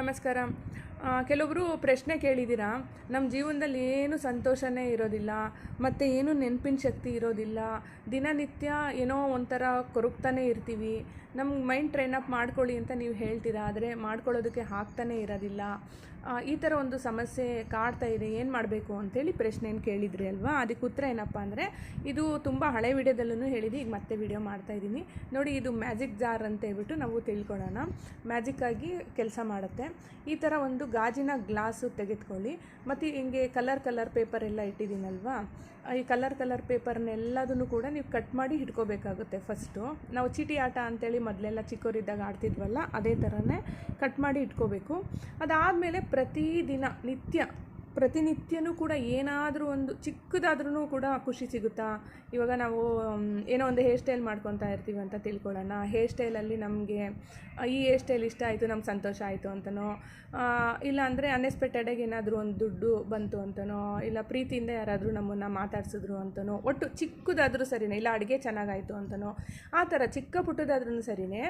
ನಮಸ್ಕಾರ. ಕೆಲವರು ಪ್ರಶ್ನೆ ಕೇಳಿದ್ದೀರಾ? ನಮ್ಮ ಜೀವನದಲ್ಲಿ ಏನು ಸಂತೋಷನೇ ಇರೋದಿಲ್ಲ, ಮತ್ತು ಏನು ನೆನಪಿನ ಶಕ್ತಿ ಇರೋದಿಲ್ಲ. ದಿನನಿತ್ಯ ಏನೋ ಒಂಥರ ಕೊರಗ್ತಾನೆ ಇರ್ತೀವಿ. ನಮ್ಮ ಮೈಂಡ್ ಟ್ರೈನ್ ಅಪ್ ಮಾಡ್ಕೊಳ್ಳಿ ಅಂತ ನೀವು ಹೇಳ್ತೀರಾ? ಆದರೆ ಮಾಡ್ಕೊಳ್ಳೋದಕ್ಕೆ ಹಾಕ್ತಾನೆ ಇರೋದಿಲ್ಲ. ಈ ಥರ ಒಂದು ಸಮಸ್ಯೆ ಕಾಡ್ತಾ ಇದೆ. ಏನು ಮಾಡಬೇಕು ಅಂತೇಳಿ ಪ್ರಶ್ನೆಯನ್ನು ಕೇಳಿದ್ರಿ ಅಲ್ವಾ? ಅದಕ್ಕೆ ಉತ್ತರ ಏನಪ್ಪ ಅಂದರೆ, ಇದು ತುಂಬ ಹಳೆ ವಿಡಿಯೋದಲ್ಲೂ ಹೇಳಿದೆ ಈಗ ಮತ್ತೆ ವಿಡಿಯೋ ಮಾಡ್ತಾ ಇದ್ದೀನಿ. ನೋಡಿ, ಇದು ಮ್ಯಾಜಿಕ್ ಜಾರ್ ಅಂತ ಹೇಳ್ಬಿಟ್ಟು ನಾವು ತಿಳ್ಕೊಳ್ಳೋಣ. ಮ್ಯಾಜಿಕ್ಕಾಗಿ ಕೆಲಸ ಮಾಡುತ್ತೆ. ಈ ಥರ ಒಂದು ಗಾಜಿನ ಗ್ಲಾಸು ತೆಗೆದುಕೊಳ್ಳಿ. ಮತ್ತು ಹಿಂಗೆ ಕಲರ್ ಕಲರ್ ಪೇಪರ್ ಎಲ್ಲ ಇಟ್ಟಿದ್ದೀನಲ್ವಾ? ಈ ಕಲರ್ ಕಲರ್ ಪೇಪರ್ನೆಲ್ಲದನ್ನು ಕೂಡ ನೀವು ಕಟ್ ಮಾಡಿ ಹಿಡ್ಕೋಬೇಕಾಗುತ್ತೆ ಫಸ್ಟು ನಾವು ಚೀಟಿ ಆಟ ಅಂತೇಳಿ ಮೊದಲೆಲ್ಲ ಚಿಕ್ಕವರಿದ್ದಾಗ ಆಡ್ತಿದ್ವಲ್ಲ, ಅದೇ ಥರನೇ ಕಟ್ ಮಾಡಿ ಇಟ್ಕೋಬೇಕು ಅದಾದಮೇಲೆ ಪ್ರತಿದಿನ ನಿತ್ಯ ಪ್ರತಿನಿತ್ಯನೂ ಕೂಡ ಏನಾದರೂ ಒಂದು ಚಿಕ್ಕದಾದ್ರೂ ಕೂಡ ಖುಷಿ ಸಿಗುತ್ತಾ? ಇವಾಗ ನಾವು ಏನೋ ಒಂದು ಹೇರ್ ಸ್ಟೈಲ್ ಮಾಡ್ಕೊತಾ ಇರ್ತೀವಿ ಅಂತ ತಿಳ್ಕೊಳ್ಳೋಣ. ಹೇರ್ ಸ್ಟೈಲಲ್ಲಿ ನಮಗೆ ಈ ಹೇರ್ ಸ್ಟೈಲ್ ಇಷ್ಟ ಆಯಿತು, ನಮ್ಗೆ ಸಂತೋಷ ಆಯಿತು ಅಂತನೋ? ಇಲ್ಲ ಅಂದರೆ ಅನ್ಎಕ್ಸ್ಪೆಕ್ಟೆಡಾಗಿ ಏನಾದರೂ ಒಂದು ದುಡ್ಡು ಬಂತು ಅಂತನೋ? ಇಲ್ಲ ಪ್ರೀತಿಯಿಂದ ಯಾರಾದರೂ ನಮ್ಮನ್ನು ಮಾತಾಡ್ಸಿದ್ರು ಅಂತನೋ? ಒಟ್ಟು ಚಿಕ್ಕದಾದರೂ ಸರಿನೇ, ಇಲ್ಲ ಅಡುಗೆ ಚೆನ್ನಾಗಾಯಿತು ಅಂತನೋ? ಆ ಥರ ಚಿಕ್ಕ ಪುಟ್ಟದಾದ್ರೂ ಸರಿನೇ,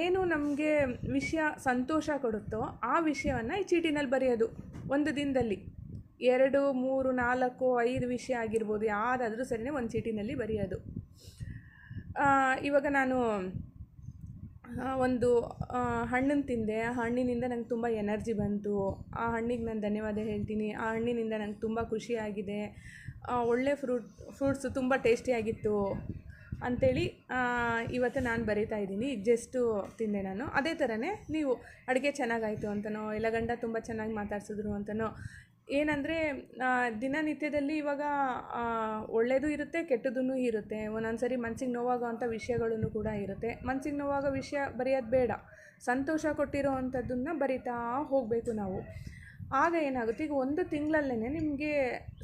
ಏನು ನಮಗೆ ವಿಷಯ ಸಂತೋಷ ಕೊಡುತ್ತೋ ಆ ವಿಷಯವನ್ನು ಈ ಚೀಟಿನಲ್ಲಿ ಬರೆಯೋದು ಒಂದು ದಿನದಲ್ಲಿ. ಎರಡು, ಮೂರು, ನಾಲ್ಕು, ಐದು ವಿಷಯ ಆಗಿರ್ಬೋದು, ಯಾರಾದರೂ ಸರಿನೇ ಒಂದು ಚೀಟಿನಲ್ಲಿ ಬರೆಯೋದು. ಇವಾಗ ನಾನು ಒಂದು ಹಣ್ಣನ್ನು ತಿಂದೆ. ಆ ಹಣ್ಣಿನಿಂದ ನಂಗೆ ತುಂಬ ಎನರ್ಜಿ ಬಂತು. ಆ ಹಣ್ಣಿಗೆ ನಾನು ಧನ್ಯವಾದ ಹೇಳ್ತೀನಿ. ಆ ಹಣ್ಣಿನಿಂದ ನಂಗೆ ತುಂಬ ಖುಷಿಯಾಗಿದೆ ಒಳ್ಳೆ ಫ್ರೂಟ್, ಫ್ರೂಟ್ಸು ತುಂಬ ಟೇಸ್ಟಿಯಾಗಿತ್ತು ಅಂಥೇಳಿ ಇವತ್ತು ನಾನು ಬರೀತಾ ಇದ್ದೀನಿ. ಈಗ ಜಸ್ಟು ತಿಂದೆ ನಾನು. ಅದೇ ಥರನೇ ನೀವು ಅಡುಗೆ ಚೆನ್ನಾಗಾಯಿತು ಅಂತನೋ, ಇಲ್ಲ ಗಂಡ ತುಂಬ ಚೆನ್ನಾಗಿ ಮಾತಾಡ್ಸಿದ್ರು ಅಂತನೋ ಏನಂದರೆ ದಿನನಿತ್ಯದಲ್ಲಿ ಇವಾಗ ಒಳ್ಳೆಯದು ಇರುತ್ತೆ ಕೆಟ್ಟದ್ದೂ ಇರುತ್ತೆ. ಒಂದೊಂದು ಸರಿ ಮನ್ಸಿಗೆ ನೋವಾಗೋ ಅಂಥ ವಿಷಯಗಳೂ ಕೂಡ ಇರುತ್ತೆ. ಮನ್ಸಿಗೆ ನೋವಾಗೋ ವಿಷಯ ಬರೆಯೋದು ಬೇಡ. ಸಂತೋಷ ಕೊಟ್ಟಿರೋ ಅಂಥದ್ದನ್ನು ಬರಿತಾ ಹೋಗಬೇಕು ನಾವು. ಆಗ ಏನಾಗುತ್ತೆ? ಈಗ ಒಂದು ತಿಂಗಳಲ್ಲೇ ನಿಮಗೆ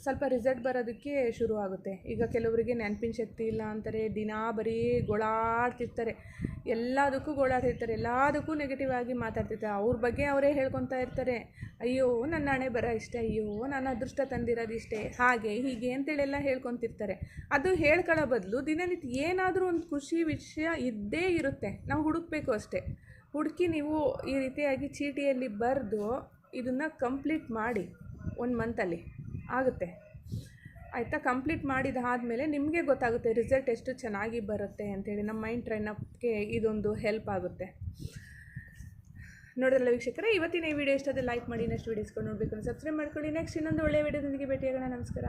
ಸ್ವಲ್ಪ ರಿಸಲ್ಟ್ ಬರೋದಕ್ಕೆ ಶುರು ಆಗುತ್ತೆ ಈಗ ಕೆಲವರಿಗೆ ನೆನಪಿನ ಶಕ್ತಿ ಇಲ್ಲ ಅಂತಾರೆ, ದಿನಾ ಬರೀ ಗೋಳಾಡ್ತಿರ್ತಾರೆ. ಎಲ್ಲದಕ್ಕೂ ಗೋಳಾಡ್ತಿರ್ತಾರೆ, ಎಲ್ಲದಕ್ಕೂ ನೆಗೆಟಿವ್ ಆಗಿ ಮಾತಾಡ್ತಿರ್ತಾರೆ. ಅವ್ರ ಬಗ್ಗೆ ಅವರೇ ಹೇಳ್ಕೊತಾ ಇರ್ತಾರೆ. ಅಯ್ಯೋ, ನನ್ನ ಹಣೆ ಬರ ಇಷ್ಟೇ, ಅಯ್ಯೋ ನಾನು ಅದೃಷ್ಟ ತಂದಿರೋದು ಇಷ್ಟೇ, ಹಾಗೆ, ಹೀಗೆ ಅಂತೇಳೆಲ್ಲ ಹೇಳ್ಕೊತಿರ್ತಾರೆ ಅದು ಹೇಳ್ಕೊಳ್ಳೋ ಬದಲು ದಿನನಿತ್ಯ ಏನಾದರೂ ಒಂದು ಖುಷಿ ವಿಷಯ ಇದ್ದೇ ಇರುತ್ತೆ. ನಾವು ಹುಡುಕ್ಬೇಕು ಅಷ್ಟೇ. ಹುಡುಕಿ ನೀವು ಈ ರೀತಿಯಾಗಿ ಚೀಟಿಯಲ್ಲಿ ಬರೆದು ಇದನ್ನು ಕಂಪ್ಲೀಟ್ ಮಾಡಿ ಒಂದು ಮಂತಲ್ಲಿ ಆಗುತ್ತೆ. ಆಯಿತಾ? ಕಂಪ್ಲೀಟ್ ಮಾಡಿದಾದಮೇಲೆ ನಿಮಗೆ ಗೊತ್ತಾಗುತ್ತೆ ರಿಸಲ್ಟ್ ಎಷ್ಟು ಚೆನ್ನಾಗಿ ಬರುತ್ತೆ ಅಂಥೇಳಿ ನಮ್ಮ ಮೈಂಡ್ ಟ್ರೈನಪ್ಗೆ ಇದೊಂದು ಹೆಲ್ಪ್ ಆಗುತ್ತೆ. ನೋಡಿದ್ರಲ್ಲ ವೀಕ್ಷಕರೇ, ಇವತ್ತಿನ ಈ ವಿಡಿಯೋ ಇಷ್ಟದ ಲೈಕ್ ಮಾಡಿ ನೆಕ್ಸ್ಟ್ ವೀಡಿಯೋಸ್ಕೊಂಡು ನೋಡಬೇಕು ಸಬ್ಸ್ಕ್ರೈಬ್ ಮಾಡ್ಕೊಳ್ಳಿ. ನೆಕ್ಸ್ಟ್ ಇನ್ನೊಂದು ಒಳ್ಳೆಯ ವಿಡಿಯೋದೊಂದಿಗೆ ಭೇಟಿಯಾಗೋಣ. ನಮಸ್ಕಾರ.